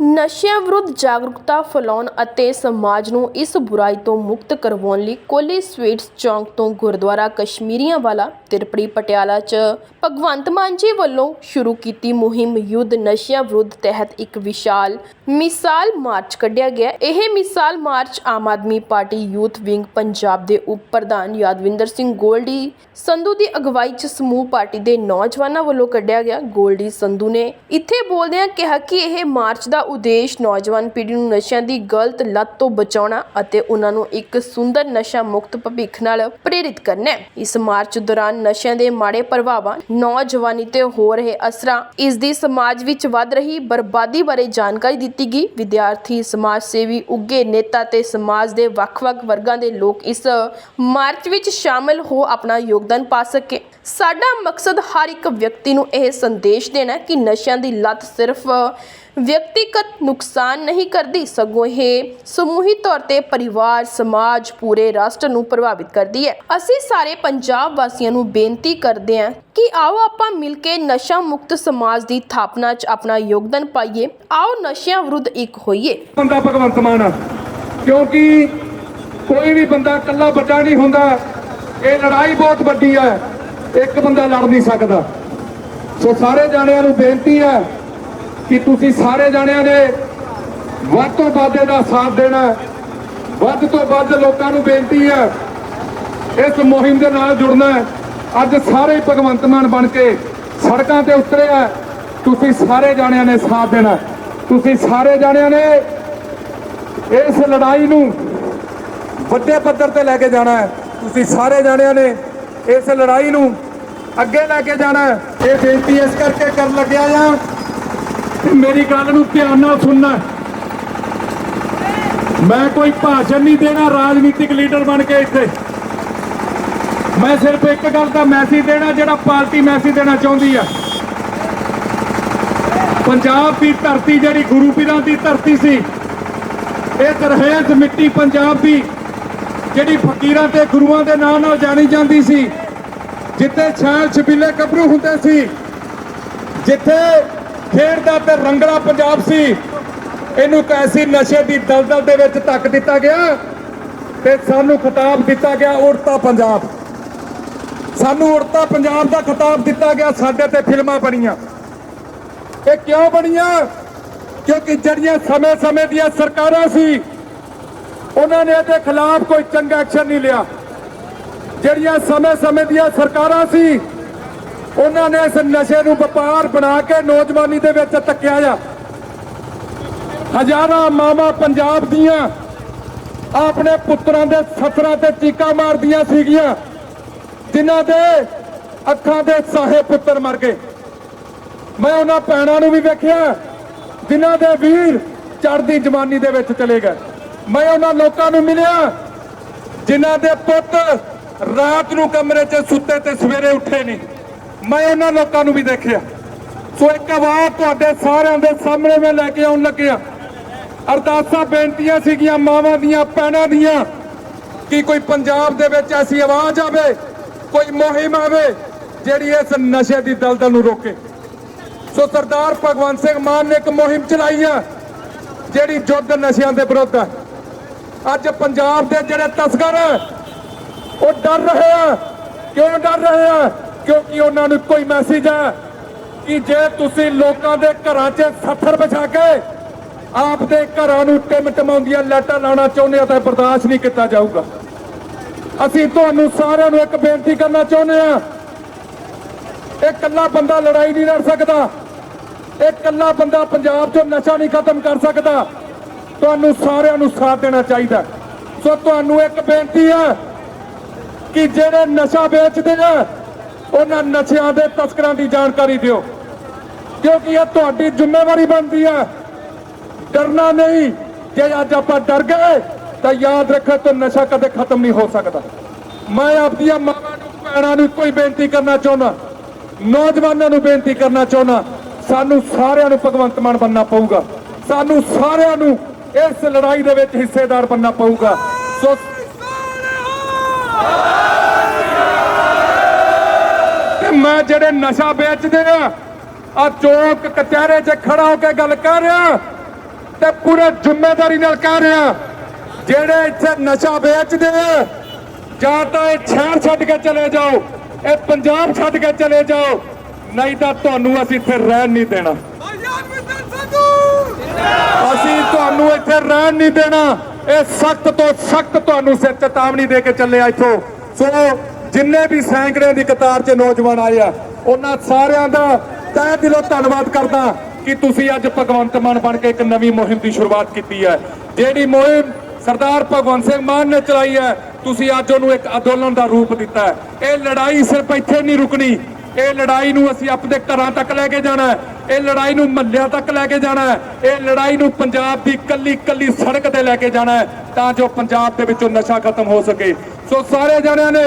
ਨਸ਼ਿਆਂ ਵਿਰੁੱਧ ਜਾਗਰੂਕਤਾ ਫੈਲਾਉਣ ਅਤੇ ਸਮਾਜ ਨੂੰ ਇਸ ਬੁਰਾਈ ਤੋਂ ਮੁਕਤ ਕਰਵਾਉਣ ਲਈ ਕੋਲੀ ਸਵੀਟਸ ਚੌਂਕ ਤੋਂ ਗੁਰਦੁਆਰਾ ਕਸ਼ਮੀਰੀਆਂ ਵਾਲਾ ਤਿਰਪੜੀ ਪਟਿਆਲਾ 'ਚ ਭਗਵੰਤ ਮਾਨ ਜੀ ਵੱਲੋਂ ਸ਼ੁਰੂ ਕੀਤੀ ਮੁਹਿੰਮ ਯੁੱਧ ਨਸ਼ਿਆਂ ਵਿਰੁੱਧ ਤਹਿਤ ਇੱਕ ਵਿਸ਼ਾਲ ਮਿਸਾਲ ਮਾਰਚ ਕੱਢਿਆ ਗਿਆ। ਇਹ ਮਿਸਾਲ march Aam Aadmi party youth wing Punjab ਦੇ ਉਪ ਪ੍ਰਧਾਨ ਯਾਦਵਿੰਦਰ ਸਿੰਘ ਗੋਲਡੀ ਸੰਧੂ ਦੀ ਅਗਵਾਈ 'ਚ ਸਮੂਹ ਪਾਰਟੀ ਦੇ ਨੌਜਵਾਨਾਂ ਵੱਲੋਂ ਕੱਢਿਆ ਗਿਆ। ਗੋਲਡੀ ਸੰਧੂ ਨੇ ਇੱਥੇ ਬੋਲਦਿਆਂ ਕਿਹਾ ਕਿ ਇਹ ਮਾਰਚ ਦਾ ਉਦੇਸ਼ ਨੌਜਵਾਨ ਪੀੜ੍ਹੀ ਨੂੰ ਨਸ਼ਿਆਂ ਦੀ ਗਲਤ ਲੱਤ ਤੋਂ ਬਚਾਉਣਾ ਅਤੇ ਉਹਨਾਂ ਨੂੰ ਇੱਕ ਸੁੰਦਰ ਨਸ਼ਾ ਮੁਕਤ ਭਵਿੱਖ ਨਾਲ ਪ੍ਰੇਰਿਤ ਕਰਨਾ ਹੈ। ਇਸ ਮਾਰਚ ਦੌਰਾਨ ਨਸ਼ਿਆਂ ਦੇ ਮਾੜੇ ਪ੍ਰਭਾਵਾਂ, ਨੌਜਵਾਨੀ ਤੇ ਹੋ ਰਹੇ ਅਸਰਾਂ, ਇਸ ਦੀ ਸਮਾਜ ਵਿੱਚ ਵੱਧ ਰਹੀ ਬਰਬਾਦੀ ਬਾਰੇ ਜਾਣਕਾਰੀ ਦਿੱਤੀ ਗਈ। ਵਿਦਿਆਰਥੀ ਸਮਾਜ ਸੇਵੀ ਉੱਗੇ ਨੇਤਾ ਤੇ ਸਮਾਜ ਦੇ ਵੱਖ-ਵੱਖ ਵਰਗਾਂ ਦੇ ਲੋਕ ਇਸ ਮਾਰਚ ਵਿੱਚ ਸ਼ਾਮਲ ਹੋ ਆਪਣਾ ਯੋਗਦਾਨ ਪਾ ਸਕੇ। ਸਾਡਾ ਮਕਸਦ ਹਰ ਇੱਕ ਵਿਅਕਤੀ ਨੂੰ ਇਹ ਸੰਦੇਸ਼ ਦੇਣਾ ਕਿ ਨਸ਼ਿਆਂ ਦੀ ਲੱਤ ਸਿਰਫ ਵਿਅਕਤੀਗਤ ਨੁਕਸਾਨ ਨਹੀਂ ਕਰਦੀ, ਸਗੋਂ ਇਹ ਸਮੂਹੀ ਤੌਰ ਤੇ ਪਰਿਵਾਰ, ਸਮਾਜ, ਪੂਰੇ ਰਾਸ਼ਟਰ ਨੂੰ ਪ੍ਰਭਾਵਿਤ ਕਰਦੀ ਹੈ। ਅਸੀਂ ਸਾਰੇ ਪੰਜਾਬ ਵਾਸੀਆਂ ਨੂੰ ਬੇਨਤੀ ਕਰਦੇ ਹਾਂ ਕਿ ਆਓ ਆਪਾਂ ਮਿਲ ਕੇ ਨਸ਼ਾ ਮੁਕਤ ਸਮਾਜ ਦੀ ਥਾਪਨਾ 'ਚ ਆਪਣਾ ਯੋਗਦਾਨ ਪਾਈਏ। ਆਓ ਨਸ਼ਿਆਂ ਵਿਰੁੱਧ ਇੱਕ ਹੋਈਏ। ਬੰਦਾ ਭਗਵੰਤ ਮਾਨ ਆ। ਕਿਉਂਕਿ ਕੋਈ ਵੀ ਬੰਦਾ ਇਕੱਲਾ ਵੱਡਾ ਨਹੀਂ ਹੁੰਦਾ, ਇਹ ਲੜਾਈ ਬਹੁਤ ਵੱਡੀ ਹੈ। ਇੱਕ ਬੰਦਾ ਲੜ ਨਹੀਂ ਸਕਦਾ। ਸੋ ਸਾਰੇ ਜਾਣਿਆਂ ਨੂੰ ਬੇਨਤੀ ਹੈ ਕਿ ਤੁਸੀਂ ਸਾਰੇ ਜਾਣਿਆਂ ਨੇ ਵੱਧ ਤੋਂ ਵੱਧ ਇਹਦਾ ਸਾਥ ਦੇਣਾ ਵੱਧ ਤੋਂ ਵੱਧ ਲੋਕਾਂ ਨੂੰ ਬੇਨਤੀ ਹੈ ਇਸ ਮੁਹਿੰਮ ਦੇ ਨਾਲ ਜੁੜਨਾ ਅੱਜ ਸਾਰੇ ਭਗਵੰਤ ਮਾਨ ਬਣ ਕੇ ਸੜਕਾਂ ਤੇ ਉਤਰੇ ਆ। ਤੁਸੀਂ ਸਾਰੇ ਜਾਣਿਆਂ ਨੇ ਸਾਥ ਦੇਣਾ ਤੁਸੀਂ ਸਾਰੇ ਜਾਣਿਆਂ ਨੇ ਇਸ ਲੜਾਈ ਨੂੰ ਵੱਡੇ ਪੱਧਰ ਤੇ ਲੈ ਕੇ ਜਾਣਾ ਤੁਸੀਂ ਸਾਰੇ ਜਾਣਿਆਂ ਨੇ ਇਸ ਲੜਾਈ ਨੂੰ ਅੱਗੇ ਲੈ ਕੇ ਜਾਣਾ ਇਹ ਬੇਨਤੀ ਇਸ ਕਰਕੇ ਕਰਨ ਲੱਗਿਆ ਆ। ਕਿ ਮੇਰੀ ਗੱਲ ਨੂੰ ਧਿਆਨ ਨਾਲ ਸੁਣਨਾ ਮੈਂ ਕੋਈ ਭਾਸ਼ਣ ਨਹੀਂ ਦੇਣਾ, ਰਾਜਨੀਤਿਕ ਲੀਡਰ ਬਣ ਕੇ ਇੱਥੇ। ਮੈਂ ਸਿਰਫ ਇੱਕ ਗੱਲ ਦਾ ਮੈਸੇਜ ਦੇਣਾ, ਜਿਹੜਾ ਪਾਰਟੀ ਮੈਸੇਜ ਦੇਣਾ ਚਾਹੁੰਦੀ ਆ। ਪੰਜਾਬ ਦੀ ਧਰਤੀ ਜਿਹੜੀ ਗੁਰੂ ਪੀਰਾਂ ਦੀ ਧਰਤੀ ਸੀ, ਇਹ ਤਰਹੇਜ਼ ਮਿੱਟੀ ਪੰਜਾਬ ਦੀ, ਜਿਹੜੀ ਫਕੀਰਾਂ ਤੇ ਗੁਰੂਆਂ ਦੇ ਨਾਂ ਨਾਲ ਜਾਣੀ ਜਾਂਦੀ ਸੀ। ਜਿੱਥੇ ਛਾਲ ਛਬੀਲੇ ਕਬਰੂ ਹੁੰਦੇ ਸੀ, ਜਿੱਥੇ ਖੇਡਦਾ ਤੇ ਰੰਗਲਾ ਪੰਜਾਬ ਸੀ, ਇਹਨੂੰ ਕੈਸੀ ਨਸ਼ੇ ਦੀ ਦਲਦਲ ਦੇ ਵਿੱਚ ਧੱਕ ਦਿੱਤਾ ਗਿਆ ਤੇ ਸਾਨੂੰ ਖਿਤਾਬ ਦਿੱਤਾ ਗਿਆ ਉੜਤਾ ਪੰਜਾਬ। ਸਾਨੂੰ ਉੜਤਾ ਪੰਜਾਬ ਦਾ ਖਿਤਾਬ ਦਿੱਤਾ ਗਿਆ, ਸਾਡੇ ਤੇ ਫਿਲਮਾਂ ਬਣੀਆਂ। ਇਹ ਕਿਉਂ ਬਣੀਆਂ? ਕਿਉਂਕਿ ਜਿਹੜੀਆਂ ਸਮੇਂ-ਸਮੇਂ ਦੀਆਂ ਸਰਕਾਰਾਂ ਸੀ, ਉਹਨਾਂ ਨੇ ਇਹਦੇ ਖਿਲਾਫ ਕੋਈ ਚੰਗਾ ਐਕਸ਼ਨ ਨਹੀਂ ਲਿਆ। ਜਿਹੜੀਆਂ ਸਮੇਂ-ਸਮੇਂ ਦੀਆਂ ਸਰਕਾਰਾਂ ਸੀ, ਉਹਨਾਂ ਨੇ ਇਸ ਨਸ਼ੇ ਨੂੰ ਵਪਾਰ ਬਣਾ ਕੇ ਨੌਜਵਾਨੀ ਦੇ ਵਿੱਚ ਤੱਕਿਆ ਆ ਹਜ਼ਾਰਾਂ ਮਾਵਾਂ ਪੰਜਾਬ ਦੀਆਂ ਆਪਣੇ ਪੁੱਤਰਾਂ ਦੇ ਸੱਥਰਾਂ ਤੇ ਚੀਕਾਂ ਮਾਰਦੀਆਂ ਸੀਗੀਆਂ, ਜਿਨ੍ਹਾਂ ਦੇ ਅੱਖਾਂ ਦੇ ਸਾਹੇ ਪੁੱਤਰ ਮਰ ਗਏ। ਮੈਂ ਉਹਨਾਂ ਭੈਣਾਂ ਨੂੰ ਵੀ ਵੇਖਿਆ, ਜਿਨ੍ਹਾਂ ਦੇ ਵੀਰ ਚੜ੍ਹਦੀ ਜਵਾਨੀ ਦੇ ਵਿੱਚ ਚਲੇ ਗਏ। ਮੈਂ ਉਹਨਾਂ ਲੋਕਾਂ ਨੂੰ ਮਿਲਿਆ, ਜਿਨ੍ਹਾਂ ਦੇ ਪੁੱਤ ਰਾਤ ਨੂੰ ਕਮਰੇ 'ਚ ਸੁੱਤੇ ਤੇ ਸਵੇਰੇ ਉੱਠੇ ਨਹੀਂ। ਮੈਂ ਉਹਨਾਂ ਲੋਕਾਂ ਨੂੰ ਵੀ ਦੇਖਿਆ। ਸੋ ਇੱਕ ਆਵਾਜ਼ ਤੁਹਾਡੇ ਸਾਰਿਆਂ ਦੇ ਸਾਹਮਣੇ ਮੈਂ ਲੈ ਕੇ ਆਉਣ ਲੱਗਿਆ। ਅਰਦਾਸਾਂ ਬੇਨਤੀਆਂ ਸੀਗੀਆਂ ਮਾਵਾਂ ਦੀਆਂ ਭੈਣਾਂ ਦੀਆਂ ਕਿ ਕੋਈ ਪੰਜਾਬ ਦੇ ਵਿੱਚ ਐਸੀ ਆਵਾਜ਼ ਆਵੇ ਕੋਈ ਮੁਹਿੰਮ ਆਵੇ ਜਿਹੜੀ ਇਸ ਨਸ਼ੇ ਦੀ ਦਲਦਲ ਨੂੰ ਰੋਕੇ। ਸੋ ਸਰਦਾਰ ਭਗਵੰਤ ਸਿੰਘ ਮਾਨ ਨੇ ਇੱਕ ਮੁਹਿੰਮ ਚਲਾਈ ਆ ਜਿਹੜੀ ਜੁੱਧ ਨਸ਼ਿਆਂ ਦੇ ਵਿਰੁੱਧ ਹੈ ਅੱਜ ਪੰਜਾਬ ਦੇ ਜਿਹੜੇ ਤਸਕਰ ਹੈ, ਉਹ ਡਰ ਰਹੇ ਆ। ਕਿਉਂ ਡਰ ਰਹੇ ਆ? ਕਿਉਂਕਿ ਉਹਨਾਂ ਨੂੰ ਕੋਈ ਮੈਸੇਜ ਹੈ ਕਿ ਜੇ ਤੁਸੀਂ ਲੋਕਾਂ ਦੇ ਘਰਾਂ 'ਚ ਸੱਥਰ ਵਿਛਾ ਕੇ ਆਪਦੇ ਘਰਾਂ ਨੂੰ ਟਿਮ ਟਮਾਉਂਦੀਆਂ ਲਾਟਾਂ ਲਾਉਣਾ ਚਾਹੁੰਦੇ ਆ ਤਾਂ ਬਰਦਾਸ਼ਤ ਨਹੀਂ ਕੀਤਾ ਜਾਊਗਾ। ਅਸੀਂ ਤੁਹਾਨੂੰ ਸਾਰਿਆਂ ਨੂੰ ਇੱਕ ਬੇਨਤੀ ਕਰਨਾ ਚਾਹੁੰਦੇ ਆ। ਇਹ ਇਕੱਲਾ ਬੰਦਾ ਲੜਾਈ ਨਹੀਂ ਲੜ ਸਕਦਾ। ਇਹ ਇਕੱਲਾ ਬੰਦਾ ਪੰਜਾਬ 'ਚੋਂ ਨਸ਼ਾ ਨਹੀਂ ਖਤਮ ਕਰ ਸਕਦਾ। ਤੁਹਾਨੂੰ ਸਾਰਿਆਂ ਨੂੰ ਸਾਥ ਦੇਣਾ ਚਾਹੀਦਾ। ਸੋ ਤੁਹਾਨੂੰ ਇੱਕ ਬੇਨਤੀ ਹੈ ਕਿ ਜਿਹੜੇ ਨਸ਼ਾ ਵੇਚਦੇ ਆ, ਉਹਨਾਂ ਨਸ਼ਿਆਂ ਦੇ ਤਸਕਰਾਂ ਦੀ ਜਾਣਕਾਰੀ ਦਿਓ। ਕਿਉਂਕਿ ਇਹ ਤੁਹਾਡੀ ਜ਼ਿੰਮੇਵਾਰੀ ਬਣਦੀ ਹੈ ਡਰਨਾ ਨਹੀਂ। ਜੇ ਅੱਜ ਆਪਾਂ ਡਰ ਗਏ, ਤਾਂ ਯਾਦ ਰੱਖੋ ਤਾਂ ਨਸ਼ਾ ਕਦੇ ਖਤਮ ਨਹੀਂ ਹੋ ਸਕਦਾ। ਮੈਂ ਆਪਣੀਆਂ ਮਾਵਾਂ ਨੂੰ, ਭੈਣਾਂ ਨੂੰ ਕੋਈ ਬੇਨਤੀ ਕਰਨਾ ਚਾਹੁੰਦਾ। ਨੌਜਵਾਨਾਂ ਨੂੰ ਬੇਨਤੀ ਕਰਨਾ ਚਾਹੁੰਦਾ। ਸਾਨੂੰ ਸਾਰਿਆਂ ਨੂੰ ਭਗਵੰਤ ਮਾਨ ਬੰਨਣਾ ਪਊਗਾ। ਸਾਨੂੰ ਸਾਰਿਆਂ ਨੂੰ ਇਸ ਲੜਾਈ ਦੇ ਵਿੱਚ ਹਿੱਸੇਦਾਰ ਬੰਨਣਾ ਪਊਗਾ। ਸੋ ਤੇ ਮੈਂ ਜਿਹੜੇ ਨਸ਼ਾ ਵੇਚਦੇ ਆ ਆ ਚੌਕ ਕਚਹਿਰੇ 'ਚ ਖੜਾ ਹੋ ਕੇ ਗੱਲ ਕਰ ਰਿਹਾ ਤੇ ਪੂਰੇ ਜ਼ਿੰਮੇਵਾਰੀ ਨਾਲ ਕਹਿ ਰਿਹਾ ਜਿਹੜੇ ਇੱਥੇ ਨਸ਼ਾ ਵੇਚਦੇ ਆ ਜਾਂ ਤਾਂ ਇਹ ਸ਼ਹਿਰ ਛੱਡ ਕੇ ਚਲੇ ਜਾਓ ਇਹ ਪੰਜਾਬ ਛੱਡ ਕੇ ਚਲੇ ਜਾਓ ਨਹੀਂ ਤਾਂ ਤੁਹਾਨੂੰ ਅਸੀਂ ਇੱਥੇ ਰਹਿਣ ਨਹੀਂ ਦੇਣਾ। ਅਸੀਂ ਤੁਹਾਨੂੰ ਇੱਥੇ ਰਹਿਣ ਨਹੀਂ ਦੇਣਾ। ਇਹ ਸਖਤ ਤੋਂ ਸਖਤ ਤੁਹਾਨੂੰ ਸਿਰ ਚੇਤਾਵਨੀ ਦੇ ਕੇ ਚੱਲੇ ਆ ਇੱਥੋਂ। ਸੋ ਜਿੰਨੇ ਵੀ ਸੈਂਕੜੇ ਦੀ ਕਤਾਰ 'ਚ ਨੌਜਵਾਨ ਆਏ ਆ, ਉਹਨਾਂ ਸਾਰਿਆਂ ਦਾ ਤਹਿ ਦਿਲੋਂ ਧੰਨਵਾਦ ਕਰਦਾ ਕਿ ਤੁਸੀਂ ਅੱਜ ਭਗਵੰਤ ਮਾਨ ਬਣ ਕੇ ਇੱਕ ਨਵੀਂ ਮੁਹਿੰਮ ਦੀ ਸ਼ੁਰੂਆਤ ਕੀਤੀ ਹੈ। ਜਿਹੜੀ ਮੁਹਿੰਮ ਸਰਦਾਰ ਭਗਵੰਤ ਸਿੰਘ ਮਾਨ ਨੇ ਚਲਾਈ ਹੈ, ਤੁਸੀਂ ਅੱਜ ਉਹਨੂੰ ਇੱਕ ਅੰਦੋਲਨ ਦਾ ਰੂਪ ਦਿੱਤਾ ਹੈ। ਇਹ ਲੜਾਈ ਸਿਰਫ ਇੱਥੇ ਨਹੀਂ ਰੁਕਣੀ ਇਹ ਲੜਾਈ ਨੂੰ ਅਸੀਂ ਆਪਣੇ ਘਰਾਂ ਤੱਕ ਲੈ ਕੇ ਜਾਣਾ ਹੈ। ਇਹ ਲੜਾਈ ਨੂੰ ਮਹੱਲਿਆਂ ਤੱਕ ਲੈ ਕੇ ਜਾਣਾ ਹੈ। ਇਹ ਲੜਾਈ ਨੂੰ ਪੰਜਾਬ ਦੀ ਕੱਲੀ ਕੱਲੀ ਸੜਕ ਤੇ ਲੈ ਕੇ ਜਾਣਾ ਹੈ ਤਾਂ ਜੋ ਪੰਜਾਬ ਦੇ ਵਿੱਚੋਂ ਨਸ਼ਾ ਖਤਮ ਹੋ ਸਕੇ। ਸੋ ਸਾਰੇ ਜਣਿਆਂ ਨੇ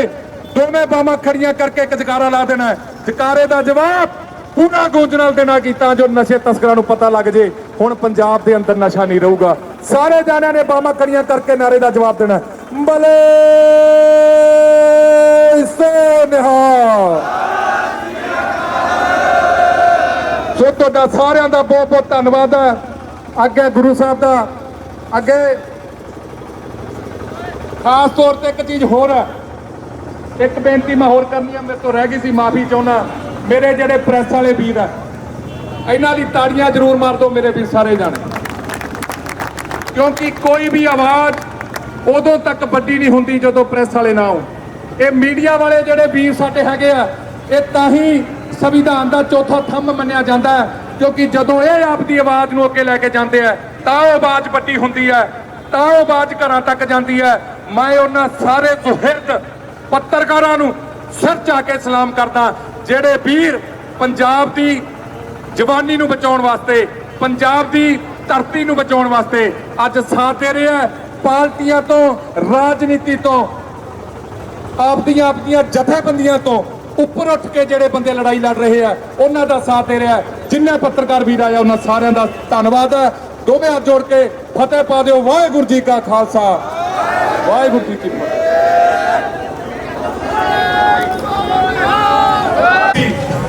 ਦੋਵੇਂ ਬਾਹਾਂ ਖੜੀਆਂ ਕਰਕੇ ਇੱਕ ਜਕਾਰਾ ਲਾ ਦੇਣਾ ਜਕਾਰੇ ਦਾ ਜਵਾਬ ਪੂਰਾ ਗੂੰਜ ਨਾਲ ਦੇਣਾ ਕਿ ਤਾਂ ਜੋ ਨਸ਼ੇ ਤਸਕਰਾਂ ਨੂੰ ਪਤਾ ਲੱਗ ਜੇ, ਹੁਣ ਪੰਜਾਬ ਦੇ ਅੰਦਰ ਨਸ਼ਾ ਨਹੀਂ ਰਹੂਗਾ। ਸਾਰੇ ਜਣਿਆਂ ਨੇ ਬਾਹਾਂ ਖੜੀਆਂ ਕਰਕੇ ਨਾਰੇ ਦਾ ਜਵਾਬ ਦੇਣਾ ਬਲੇ ਸੋ ਨਿਹਾਲ ਸੋ ਤੁਹਾਡਾ ਸਾਰਿਆਂ ਦਾ ਬਹੁਤ ਬਹੁਤ ਧੰਨਵਾਦ ਹੈ। ਅੱਗੇ ਗੁਰੂ ਸਾਹਿਬ ਦਾ ਅੱਗੇ ਖਾਸ ਤੌਰ ਤੇ ਇੱਕ ਚੀਜ਼ ਹੋਰ ਹੈ। ਇੱਕ ਬੇਨਤੀ ਮੈਂ ਹੋਰ ਕਰਨੀ ਹੈ, ਮੇਰੇ ਤੋਂ ਰਹਿ ਗਈ ਸੀ, ਮਾਫੀ ਚਾਹੁੰਦਾ। ਮੇਰੇ ਜਿਹੜੇ ਪ੍ਰੈਸ ਵਾਲੇ ਵੀਰ ਆ ਇਹਨਾਂ ਦੀ ਤਾੜੀਆਂ ਜ਼ਰੂਰ ਮਾਰ ਦਿਓ, ਮੇਰੇ ਵੀਰ ਸਾਰੇ ਜਾਣੇ। ਕਿਉਂਕਿ ਕੋਈ ਵੀ ਆਵਾਜ਼ ਉਦੋਂ ਤੱਕ ਵੱਡੀ ਨਹੀਂ ਹੁੰਦੀ ਜਦੋਂ ਪ੍ਰੈਸ ਵਾਲੇ ਨਾ ਹੋਣ। ਇਹ ਮੀਡੀਆ ਵਾਲੇ ਜਿਹੜੇ ਵੀਰ ਸਾਡੇ ਹੈਗੇ ਆ, ਇਹ ਤਾਂ ਹੀ ਸੰਵਿਧਾਨ ਦਾ ਚੌਥਾ ਥੰਮ ਮੰਨਿਆ ਜਾਂਦਾ ਹੈ, ਕਿਉਂਕਿ ਜਦੋਂ ਇਹ ਆਪਦੀ ਆਵਾਜ਼ ਨੂੰ ਅੱਗੇ ਲੈ ਕੇ ਜਾਂਦੇ ਆ, ਤਾਂ ਉਹ ਆਵਾਜ਼ ਵੱਡੀ ਹੁੰਦੀ ਹੈ, ਤਾਂ ਉਹ ਆਵਾਜ਼ ਘਰਾਂ ਤੱਕ ਜਾਂਦੀ ਹੈ। ਮੈਂ ਉਹਨਾਂ ਸਾਰੇ ਸੁਹਿਰਦ ਪੱਤਰਕਾਰਾਂ ਨੂੰ ਸਿਰ ਚਾ ਕੇ ਸਲਾਮ ਕਰਦਾ ਜਿਹੜੇ ਵੀਰ ਪੰਜਾਬ ਦੀ ਜਵਾਨੀ ਨੂੰ ਬਚਾਉਣ ਵਾਸਤੇ, ਪੰਜਾਬ ਦੀ ਧਰਤੀ ਨੂੰ ਬਚਾਉਣ ਵਾਸਤੇ ਅੱਜ ਸਾਥ ਦੇ ਰਿਹਾ ਪਾਰਟੀਆਂ ਤੋਂ, ਰਾਜਨੀਤੀ ਤੋਂ ਆਪਦੀਆਂ ਆਪਦੀਆਂ ਜਥੇਬੰਦੀਆਂ ਤੋਂ ਉੱਪਰ ਉੱਠ ਕੇ ਜਿਹੜੇ ਬੰਦੇ ਲੜਾਈ ਲੜ ਰਹੇ ਆ, ਉਹਨਾਂ ਦਾ ਸਾਥ ਦੇ ਰਿਹਾ ਜਿੰਨੇ ਪੱਤਰਕਾਰ ਵੀਰ ਆਇਆ ਉਹਨਾਂ ਸਾਰਿਆਂ ਦਾ ਧੰਨਵਾਦ ਹੈ। ਦੋਵੇਂ ਹੱਥ ਜੋੜ ਕੇ ਫਤਿਹ ਪਾ ਦਿਓ। ਵਾਹਿਗੁਰੂ ਜੀ ਕਾ ਖਾਲਸਾ। ਵਾਹਿਗੁਰੂ ਜੀ ਕੀ ਫਤਿਹ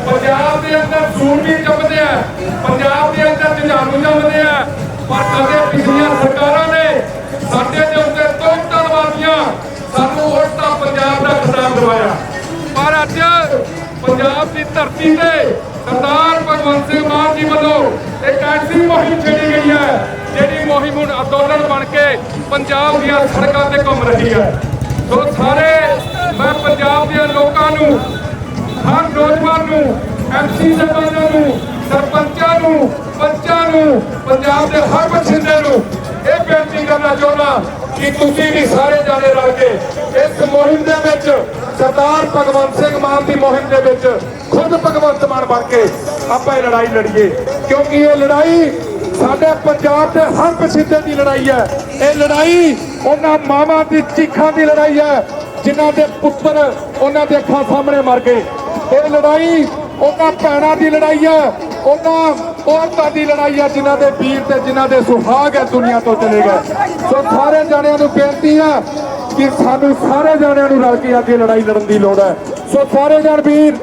ਪੰਜਾਬ ਦੇ ਅੰਦਰ ਸੂਰਮੀ ਜੰਮਦੇ ਆ ਪੰਜਾਬ ਦੇ ਅੰਦਰ ਜੁਝਾਰੂ ਜੰਮਦੇ ਆ ਪਰ ਕਦੇ ਪਿਛਲੀਆਂ ਸਰਕਾਰਾਂ ਨੇ ਸਾਡੇ ਦੇ ਉੱਤੇ ਤੋਕਤਨ ਵਾਦੀਆਂ ਸਾਨੂੰ ਉਲਟਾ ਪੰਜਾਬ ਦਾ ਖਿਤਾਬ ਦਵਾਇਆ ਪਰ ਅੱਜ ਪੰਜਾਬ ਦੀ ਧਰਤੀ ਤੇ ਸਰਦਾਰ ਭਗਵੰਤ ਸਿੰਘ ਮਾਨ ਜੀ ਵੱਲੋਂ ਇੱਕ ਐਸੀ ਮੁਹਿੰਮ ਛੇੜੀ ਗਈ ਹੈ, ਜਿਹੜੀ ਮੁਹਿੰਮ ਹੁਣ ਅੰਦੋਲਨ ਬਣ ਕੇ ਪੰਜਾਬ ਦੀਆਂ ਸੜਕਾਂ ਤੇ ਘੁੰਮ ਰਹੀ ਹੈ। ਸੋ ਸਾਰੇ, ਮੈਂ ਪੰਜਾਬ ਦੇ ਲੋਕਾਂ ਨੂੰ, ਹਰ ਨੌਜਵਾਨ ਨੂੰ ਐਮਸੀ ਸਾਹਿਬਾਨਾਂ ਨੂੰ, ਸਰਪੰਚਾਂ ਨੂੰ, ਪੰਚਾਂ ਨੂੰ, ਪੰਜਾਬ ਦੇ ਹਰ ਬਸਿੰਦੇ ਨੂੰ ਇਹ ਬੇਨਤੀ ਕਰਨਾ ਚਾਹੁੰਦਾ ਕਿ ਤੁਸੀਂ ਵੀ ਸਾਰੇ ਜਾਣੇ ਰਲ ਕੇ ਇਸ ਮੁਹਿੰਮ ਦੇ ਵਿੱਚ ਸਰਦਾਰ ਭਗਵੰਤ ਸਿੰਘ ਮਾਨ ਦੀ ਮੁਹਿੰਮ ਦੇ ਵਿੱਚ ਖੁਦ ਭਗਵੰਤ ਮਾਨ ਬਣ ਕੇ ਆਪਾਂ ਇਹ ਲੜਾਈ ਲੜੀਏ। ਕਿਉਂਕਿ ਇਹ ਲੜਾਈ ਸਾਡੇ ਪੰਜਾਬ ਦੇ ਹਰ ਬਸਿੰਦੇ ਦੀ ਲੜਾਈ ਹੈ। ਇਹ ਲੜਾਈ ਉਹਨਾਂ ਮਾਵਾਂ ਦੀ, ਚੀਖਾਂ ਦੀ ਲੜਾਈ ਹੈ, ਜਿਨ੍ਹਾਂ ਦੇ ਪੁੱਤਰ ਉਹਨਾਂ ਦੇ ਅੱਖਾਂ ਸਾਹਮਣੇ ਮਰ ਗਏ। ਇਹ ਲੜਾਈ ਉਹਨਾਂ ਭੈਣਾਂ ਦੀ ਲੜਾਈ ਹੈ ਉਹਨਾਂ ਔਰਤਾਂ ਦੀ ਲੜਾਈ ਹੈ ਜਿਨ੍ਹਾਂ ਦੇ ਵੀਰ ਤੇ ਜਿਨ੍ਹਾਂ ਦੇ ਸੁਹਾਗ ਹੈ ਦੁਨੀਆ ਤੋਂ ਚਲੇ ਗਏ। ਸੋ ਸਾਰੇ ਜਾਣਿਆਂ ਨੂੰ ਬੇਨਤੀ ਆ ਕਿ ਸਾਨੂੰ ਸਾਰੇ ਜਾਣਿਆਂ ਨੂੰ ਰਲ ਕੇ ਅੱਗੇ ਲੜਾਈ ਲੜਨ ਦੀ ਲੋੜ ਹੈ। ਸੋ ਸਾਰੇ ਜਣ ਵੀਰ